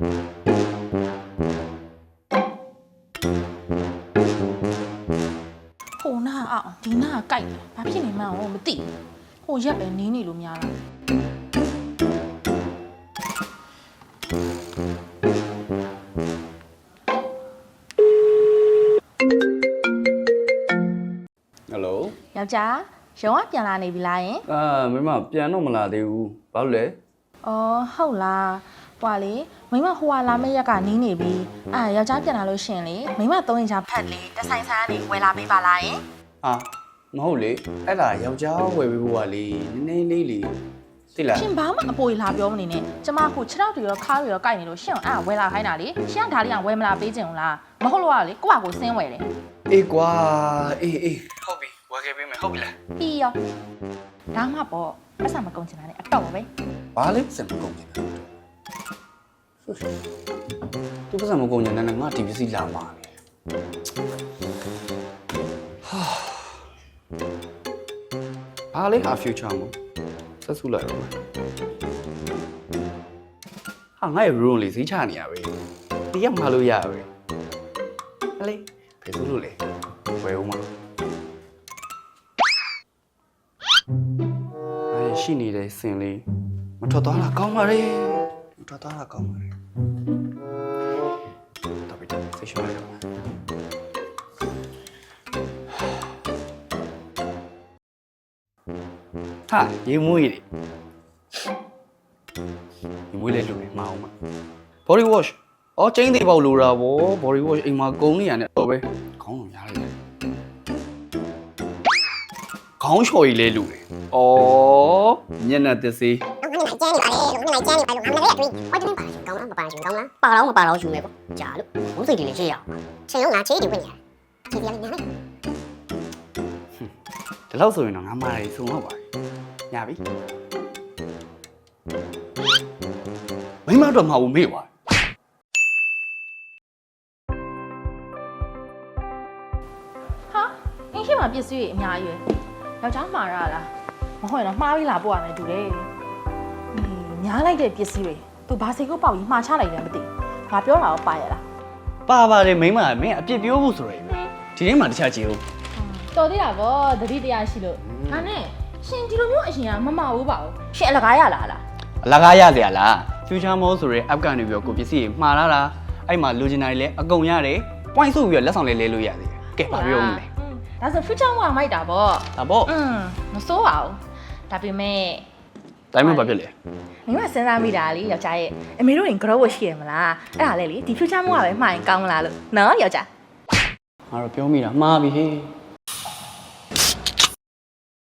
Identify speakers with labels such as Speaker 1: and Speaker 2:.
Speaker 1: ဟိုနာအောင်ဒီနာကကြိုက်တယ်ဘာဖြစ်နေမှန်းဟိုမသိဟိုရက်ပဲနင်းနေလို့များလား
Speaker 2: ဟယ်လို
Speaker 1: ယောက်ျားရုံကပြန်လာနေပြီလားယင်
Speaker 2: အာမင်းမပြန်တော့မလာသေးဘူးဘာလို့လဲ
Speaker 1: အော်ဟုတ်လား ဟွာလေမိမဟိုဟာလာမယ့်ရက်ကနင်းနေပြီအာယောက်ျားပြန်လာလို့ရှရင်လေမိမသုံးရင်ချဖတ်လေတဆိုင်ဆိုင်ကနေဝယ်လာပေးပါလားယင်
Speaker 2: ဟာမဟုတ်လေအဲ့ဒါယောက်ျားဝယ်ပေးဖို့ကလေနည်းနည်းလေးလေသိလား
Speaker 1: ရှင်ဘာမှအပေါ်လာပြောမနေနဲ့ကျမခု6တော့တွေရောခါးတွေရောကိုက်နေလို့ရှင်အဲ့ဒါဝယ်လာခိုင်းတာလေရှင်ကဒါလေးကဝယ်မလာပေးချင်ဘူးလားမဟုတ်လို့ကလေကိုယ့်ဟာကိုယ်စင်းဝယ်တယ်
Speaker 2: အေးကွာအေးအေးဟုတ်ပြီဝယ်ခဲ့ပေးမယ်ဟုတ်ပြီလား
Speaker 1: ပြီးရောဒါမှပေါ့ပတ်စံမကုန်ချင်တာနဲ့အတော့ပဲ
Speaker 2: ဘာလဲစံမကုန်နေတာဆိုရှင် သူပတ်စံမကုန်နေတာနဲ့ငါဒီပစ္စည်းလာမှာနေဟာဘာလဲဟာ future မို့ဆက်စုလိုက်တော့မယ်ဟာငါ့ရဲ့ room လေးဈေးချနေရပဲတရက်မှလို့ရပဲဟလေဘယ်သူလို့လဲဝယ်ဦးမအဲရှိနေတဲ့စင်လေးမထွက်သွားတာကောင်းပါလေမ ထွက်သွားတာကောင်းပါလေတော်ပြီတော်ပြီဆေးရှောင်းလိုက်တော့ဟာရေမွေးတယ်ရေမွေးလေးလူနေမအောင်မ body wash အော်ကျင်းသေးပေါ့လိုတာဗော body wash အိမ်မှာကုန်းနေရတဲ့တော့ပဲခေါင်းလုံးရားလိုက်ခေါင်းလျှော်ကြီးလေးလူတယ်။အော်မျက်နှာသစ်စေး
Speaker 3: ငါလို က်ကျန်းနေပါလေငါလိုက်ကျန်းနေပါလို့ငါလည်းတွေ့ဟောဒီမှာကောင်းလားမပါရှင်ကောင်းလားပါတော့မပါတော့ယူမယ်ပေါ့ကြာလို့ဘုံစိတ်တွေလည်းရှေ့ရအောင်ရှင်လုံးငါချေးတယ်ဝင်ရချေးတယ်လည်းညာလိုက်
Speaker 2: ဒီလောက်ဆိုရင်တော့ငါမာရီစုံတော့ပါပြီညာပြီမိမတော့မဟုတ်ဘူးမေ့ပါ
Speaker 1: ဟာအင်းရှိမှပစ္စည်းတွေအများကြီးပဲယောက်ျားမှာရလားမဟုတ်ရင်တော့မှားပြီးလာပို့ရမယ်တူတယ် အင်းညားလိုက်တဲ့ပစ္စည်းတွေသူဘာစိတ်ကိုပေါက်ပြီးမှားချလိုက်တယ်မသိဘာပြောတာတော့ပါရလား
Speaker 2: ပါပါတယ်မိမမင်းအပြစ်ပြောဖို့ဆိုရယ်ဒီနေ့မှတခြားကြည့်ဦး
Speaker 1: တော်သေးတာဗောတတိတရားရှိလို့ဒါနဲ့ရှင်ဒီလိုမျိုးအရှင်ကမမဘူးပါဘူးရှင်အလကားရလားလား
Speaker 2: အလကားရစရာလား future mode ဆိုရဲ app ကနေပြီးတော့ကိုပစ္စည်းတွေမှားလာတာအဲ့မှာလိုချင်တာတွေလည်းအကုန်ရတယ် point ဆိုပြီးတော့လက်ဆောင်လေးလဲလို့ရသေးတယ်ကဲပါပြောဦးမယ်
Speaker 1: ဒါဆို future မှာမိုက်တာဗော
Speaker 2: ဒါပေါ့
Speaker 1: อืมမစိုးပါဘူးဒါပေမဲ့
Speaker 2: တိုင်းမှာဘာဖြစ်လဲ
Speaker 1: မိမစဉ်းစားမိတာလေယောက်ျားရဲ့အမေတို့ရင် grow ရှိရမလားအဲ့ဒါလေလေဒီ future မို့ကပဲမှားရင်ကောင်းမလားလို့နော်ယောက်ျား
Speaker 2: ငါတော့ပြောမိတာမှားပြီဟေး